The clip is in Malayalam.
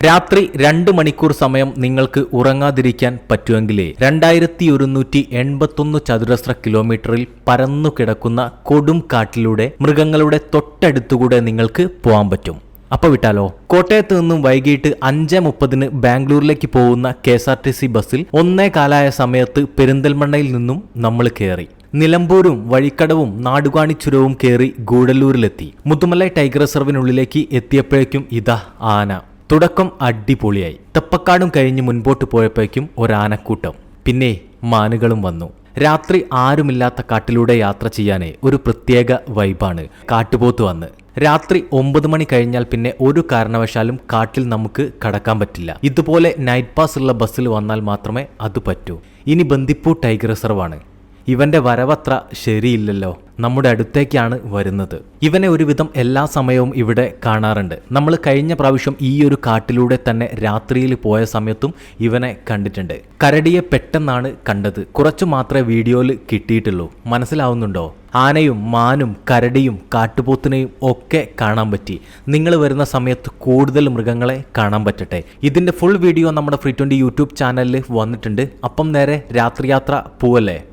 രാത്രി രണ്ട് മണിക്കൂർ സമയം നിങ്ങൾക്ക് ഉറങ്ങാതിരിക്കാൻ പറ്റുമെങ്കിലേ രണ്ടായിരത്തി ഒരുന്നൂറ്റി എൺപത്തൊന്ന് ചതുരശ്ര കിലോമീറ്ററിൽ പരന്നു കിടക്കുന്ന കൊടും കാട്ടിലൂടെ മൃഗങ്ങളുടെ തൊട്ടടുത്തുകൂടെ നിങ്ങൾക്ക് പോകാൻ പറ്റും. അപ്പൊ വിട്ടാലോ? കോട്ടയത്ത് നിന്നും വൈകിട്ട് അഞ്ച് മുപ്പതിന് ബാംഗ്ലൂരിലേക്ക് പോകുന്ന K S R T C ബസ്സിൽ ഒന്നേ കാലായ സമയത്ത് പെരിന്തൽമണ്ണയിൽ നിന്നും നമ്മൾ കയറി. നിലമ്പൂരും വഴിക്കടവും നാടുകാണിച്ചുരവും കയറി ഗൂഡല്ലൂരിലെത്തി. മുത്തുമല ടൈഗർ റിസർവിനുള്ളിലേക്ക് എത്തിയപ്പോഴേക്കും ഇതാ ആന. തുടക്കം അടിപൊളിയായി. തെപ്പക്കാടും കഴിഞ്ഞ് മുൻപോട്ട് പോയപ്പോഴേക്കും ഒരാനക്കൂട്ടം. പിന്നെ മാനുകളും വന്നു. രാത്രി ആരുമില്ലാത്ത കാട്ടിലൂടെ യാത്ര ചെയ്യാനേ ഒരു പ്രത്യേക വൈബാണ് കാട്ടുപോത്ത് വന്ന്. രാത്രി ഒമ്പത് മണി കഴിഞ്ഞാൽ പിന്നെ ഒരു കാരണവശാലും കാട്ടിൽ നമുക്ക് കടക്കാൻ പറ്റില്ല. ഇതുപോലെ നൈറ്റ് പാസ് ഉള്ള ബസ്സിൽ വന്നാൽ മാത്രമേ അത് പറ്റൂ. ഇനി ബന്ദിപ്പൂ ടൈഗർ റിസർവാണ്. ഇവന്റെ വരവത്ര ശരിയില്ലല്ലോ. നമ്മുടെ അടുത്തേക്കാണ് വരുന്നത്. ഇവനെ ഒരുവിധം എല്ലാ സമയവും ഇവിടെ കാണാറുണ്ട്. നമ്മൾ കഴിഞ്ഞ പ്രാവശ്യം ഈ ഒരു കാട്ടിലൂടെ തന്നെ രാത്രിയിൽ പോയ സമയത്തും ഇവനെ കണ്ടിട്ടുണ്ട്. കരടിയെ പെട്ടെന്നാണ് കണ്ടത്. കുറച്ചു മാത്രമേ വീഡിയോയിൽ കിട്ടിയിട്ടുള്ളൂ. മനസ്സിലാവുന്നുണ്ടോ? ആനയും മാനും കരടിയും കാട്ടുപോത്തിനെയും ഒക്കെ കാണാൻ പറ്റി. നിങ്ങൾ വരുന്ന സമയത്ത് കൂടുതൽ മൃഗങ്ങളെ കാണാൻ പറ്റട്ടെ. ഇതിന്റെ ഫുൾ വീഡിയോ നമ്മുടെ ഫ്രീ ട്വന്റി യൂട്യൂബ് ചാനലിൽ വന്നിട്ടുണ്ട്. അപ്പം നേരെ രാത്രിയാത്ര പോവല്ലേ?